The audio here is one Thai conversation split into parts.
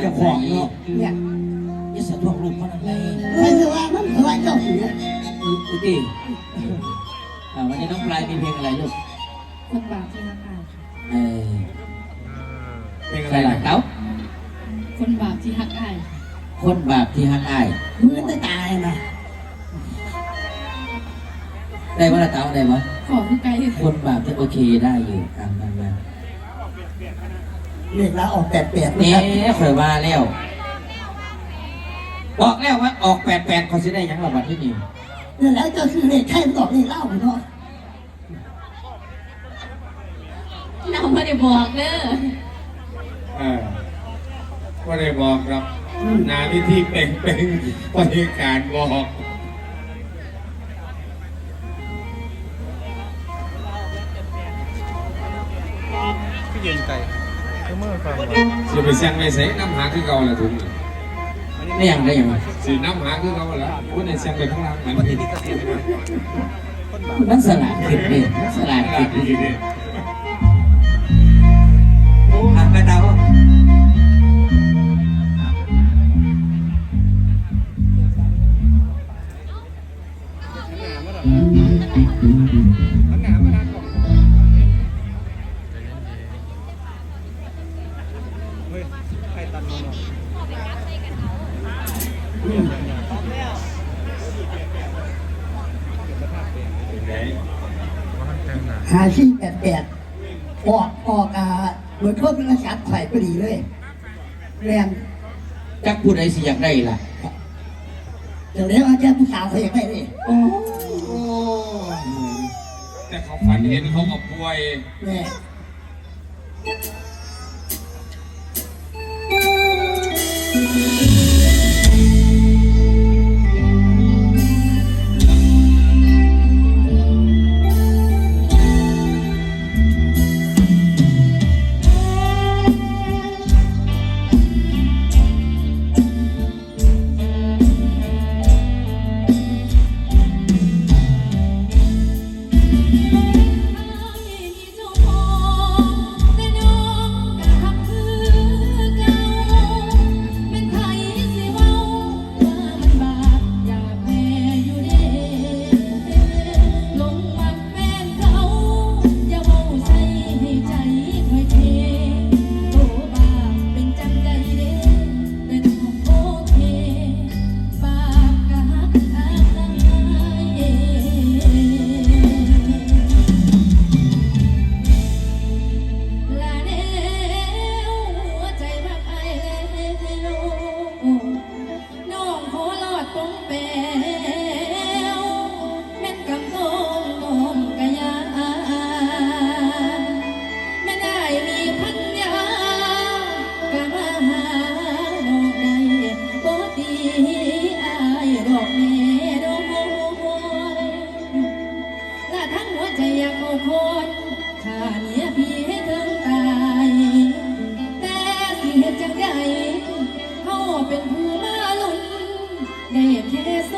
เจ้าของเนาะเนี่ยยี่สะทวงลูกมันอะไรใครจะว่ามันว่าเจ้าเสียอุติอ่าวันนี้น้องปลายมีเพลงอะไรลูกคนบาปที่รักอายค่ะเออเพลงอะใคไรรหลัล่ะงเต้าคนบาปที่รักอายค่ะคนบาปที่หักอายมือจะตายนะได้ว่าละเต้าได้วะขอคือไกลคนบาปที่โอเคได้อยู่อ่านมามา เรียกลาออกแปดแปดเนี่นะครับข่อยว่าแล้ว บอกแล้วว่าออกแปดแปดเขาสิได้หยังระบาดที่นี่เนี่ยแล้วเจ้าชื่อเลขใครมันบอกเลขเล่าเนาะน้องไม่ได้บอกเด้อเออว่าได้บอกครับหนาวิธีเป่งเป่งบริการบอก สิไปเสียงไม่ใส่น้ำหาคือเก่าละถุงน่ะได้หยังได้หยังสิน้ำหาคือเก่าละว่าในเสียงไปข้างล่างมันคนมีที่นี่ก็เสียนะคนบาปมันสลาดขึ้นเลยมันสลาดอะไรขึ้นดีเนี่ยอะไปเต้ามั หาซี่แปดแปดออกออกอะเหมือนเขาเป็นราชกาไข่พอดีเลยแรงจักผู้ใดสิอยากได้ล่ะ เดี๋ยวนี้อาจารย์ผู้สาวเขาอยากได้เลยโอ้แต่เขาฝันเห็นเขากับป่วยแม่ เป็นผู้มาลุนในเแค่ส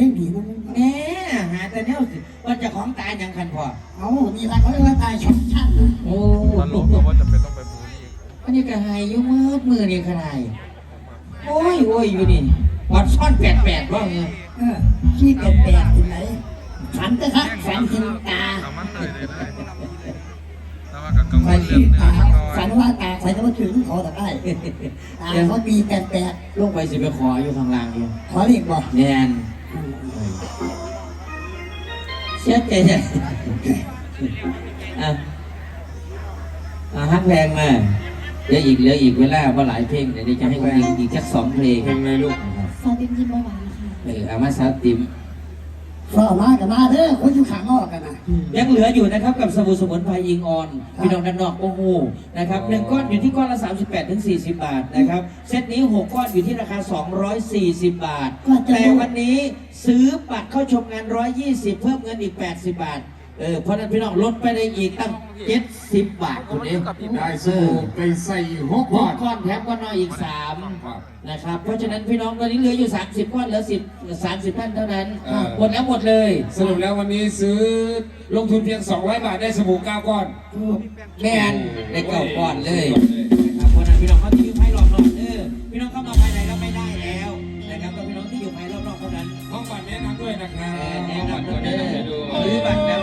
ลงดีมันแน่หาแต่เนวสิว่าจะของตายยังคันพอเอามีอะไรเขาเรียกว่าตายชนชั้นโอ้ตลกแต่ว่าจะเป็นต้องไปบูนี่อันนี้กระหายยุ่มืดมือนี่ขนาดโอ้ยโอ้ยอยู่นี่วัดซ่อนแปดแปดว่าเงี้ยขี้แปดแปดที่ไหนฝันก็คะฝันเห็นตาฝันตาฝันว่าตาใส่ก็มาถึงขอแต่ได้ตาเขามีแปดแปดลงไปสิไปขออยู่ข้างล่างอยู่ขอเรีกบอแนน เช็ดใจใจอะอะฮักแพงมาเหลืออีกเหลืออีกเวลาว่าหลายเพลงเดี๋ยวนี้จะให้คุณยิงอีกสักสองเพลงเพลงเลยลูกซาติมยิ้มหวานค่ะเออเอามาซาติมฟอมากับมาเด้อคนอยู่ข้างนอกกันนะ ยังเหลืออยู่นะครับกับสบู่สมุนไพรอิงออนพี่น้องด้านนอกโอ้โหนะครับหนึ่งก้อนอยู่ที่ก้อนละ 38ถึง40 บาทนะครับเซตนี้ 6 ก้อนอยู่ที่ราคา 240 บาท แต่วันนี้ซื้อบัตรเข้าชมงาน 120 เพิ่มเงินอีก 80 บาท เออเพราะฉะนั้นพี่น้องลดไปได้อีกตั้ง70บาทคุณเองได้สบู่ไปใส่หกหบากทก้อนแถมก้อนน้อยอีก3ครับนะครับ เพราะฉะนั้นพี่น้องตอนนี้เหลืออยู่ 30 ก้อนเหลือ10 30ท่านเท่านั้นอ่า หมดแล้วหมดเลยสรุปแล้ววันนี้ซื้อลงทุนเพียง 200 บาทได้สบู่9ก้อน แม่นได้เก้าก้อนเลยนะครับเพราะฉะนั้นพี่น้องเขาที่อยู่ภายรอบนอกเออพี่น้องเข้ามาภายในแล้วไม่ได้แล้วนะครับก็พี่น้องที่อยู่ภายรอบนอกเท่านั้น ห้องบัตรแนะนำด้วยนะครัเอบอแนะนำห้องบัตรเด้แนะนำให้ดูอซื้อบัตรแล้ว